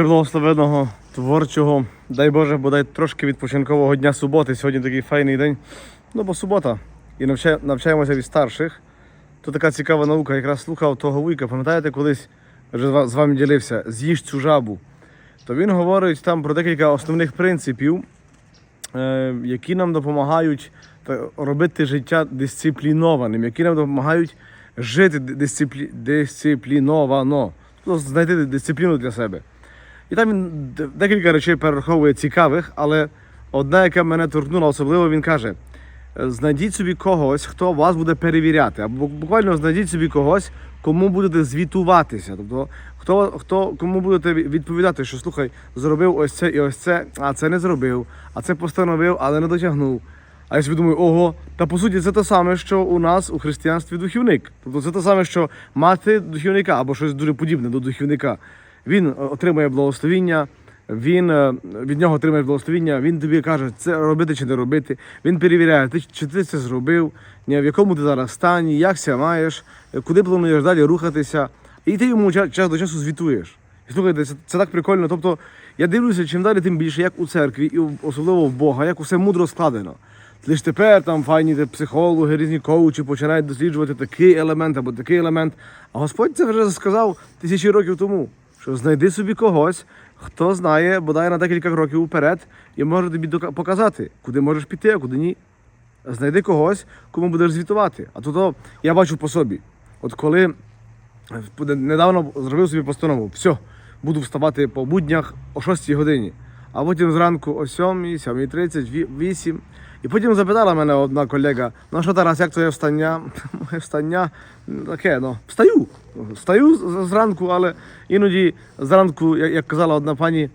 приблагословеного творчого, дай Боже, бодай трошки відпочинкового дня суботи. Сьогодні такий файний день. Ну, бо субота. І навчаємося від старших. То така цікава наука. Якраз слухав того вуйка. Пам'ятаєте, колись вже з вами ділився, з'їж цю жабу. То він говорить там про декілька основних принципів, е, які нам допомагають робити життя дисциплінованим, які нам допомагають жити дисциплі... дисципліновано, тобто знайти дисципліну для себе. І там він декілька речей перераховує цікавих, але одна, яка мене торкнула особливо, він каже: е, знайдіть собі когось, хто вас буде перевіряти, або буквально знайдіть собі когось, кому будете звітуватися. Тобто, хто, хто кому будете відповідати, що слухай, зробив ось це і ось це, а це не зробив, а це постановив, але не дотягнув. А я собі думаю, ого, та по суті це те саме, що у нас у християнстві духівник. Тобто це те саме, що мати духівника або щось дуже подібне до духівника. Він е, отримує благословіння, він е, від нього отримує благословіння, він тобі каже, це робити чи не робити. Він перевіряє, чи ти це зробив, в якому ти зараз стані, як ся маєш, куди плануєш далі рухатися. І ти йому ча- час до часу звітуєш. І слухайте, це, це так прикольно. Тобто я дивлюся, чим далі, тим більше, як у церкві, і особливо в Бога, як усе мудро складено. Лише тепер там файні психологи, різні коучі починають досліджувати такий елемент або такий елемент. А Господь це вже сказав тисячі років тому, що знайди собі когось, хто знає, бодай на декілька кроків вперед, і може тобі показати, куди можеш піти, а куди ні. Знайди когось, кому будеш звітувати. А то, то я бачу по собі. От коли е, недавно зробив собі постанову, все, буду вставати по буднях о 6 годині, а потім зранку о 7, 7.30, 8. І потім запитала мене одна колега, ну що Тарас, як твоє встання? Моє встання таке, ну, встаю. Встаю зранку, але іноді зранку, як казала одна пані,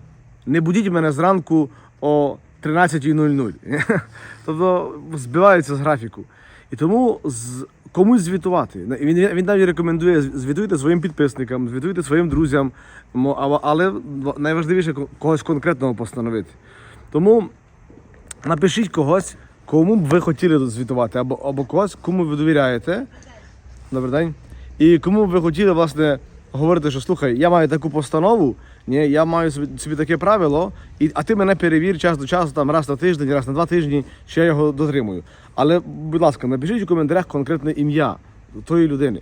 не будіть мене зранку о 13.00. тобто збиваються з графіку. І тому з комусь звітувати. Він, він навіть рекомендує звітуйте своїм підписникам, звітуйте своїм друзям, але найважливіше когось конкретного постановити. Тому напишіть когось, кому б ви хотіли звітувати, або, або когось, кому ви довіряєте. Добрий день. І кому б ви хотіли, власне, говорити, що слухай, я маю таку постанову, ні, я маю собі, собі таке правило, і, а ти мене перевір час до часу, там раз на тиждень, раз на два тижні, чи я його дотримую. Але, будь ласка, напишіть у коментарях конкретне ім'я тої людини.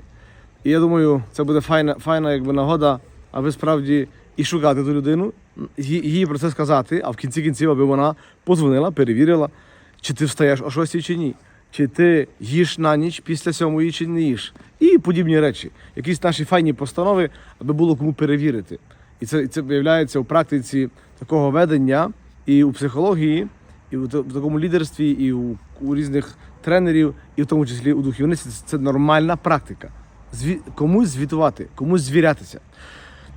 І я думаю, це буде файна, файна якби, нагода, аби справді і шукати ту людину, їй, про це сказати, а в кінці кінців, аби вона позвонила, перевірила, чи ти встаєш о 6 чи ні. Чи ти їш на ніч після сьомої, чи не їш. І подібні речі. Якісь наші файні постанови, аби було кому перевірити. І це, це виявляється у практиці такого ведення і у психології, і в такому лідерстві, і у, у різних тренерів, і в тому числі у духовництві. Це нормальна практика. Зві, комусь звітувати, комусь звірятися.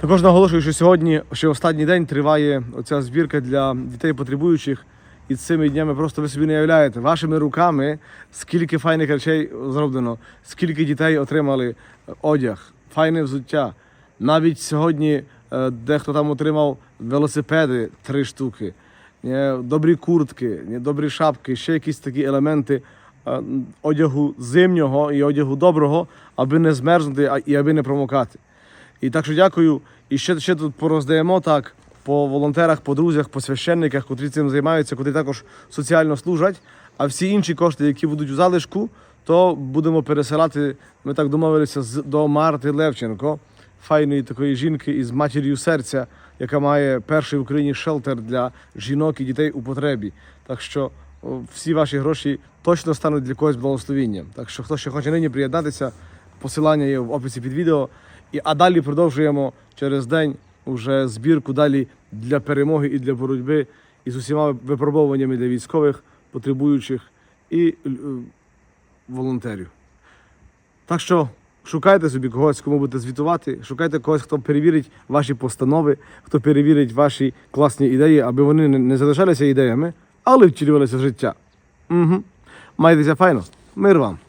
Також наголошую, що сьогодні, ще останній день, триває оця збірка для дітей потребуючих. І цими днями просто ви собі не уявляєте, вашими руками скільки файних речей зроблено, скільки дітей отримали е, одяг, файне взуття. Навіть сьогодні е, дехто там отримав велосипеди три штуки, е, добрі куртки, добрі шапки, ще якісь такі елементи одягу зимнього і одягу доброго, аби не змерзнути і аби не промокати. І так що дякую. І ще, ще тут пороздаємо так по волонтерах, по друзях, по священниках, котрі цим займаються, котрі також соціально служать. А всі інші кошти, які будуть у залишку, то будемо пересилати. Ми так домовилися з до Марти Левченко, файної такої жінки із матір'ю серця, яка має перший в Україні шелтер для жінок і дітей у потребі. Так що всі ваші гроші точно стануть для когось благословінням. Так що хто ще хоче нині приєднатися, посилання є в описі під відео. І, а далі продовжуємо через день уже збірку далі для перемоги і для боротьби із усіма випробовуваннями для військових, потребуючих і е, волонтерів. Так що шукайте собі когось, кому будете звітувати, шукайте когось, хто перевірить ваші постанови, хто перевірить ваші класні ідеї, аби вони не залишалися ідеями, але втілювалися в життя. Угу. Майтеся файно. Мир вам!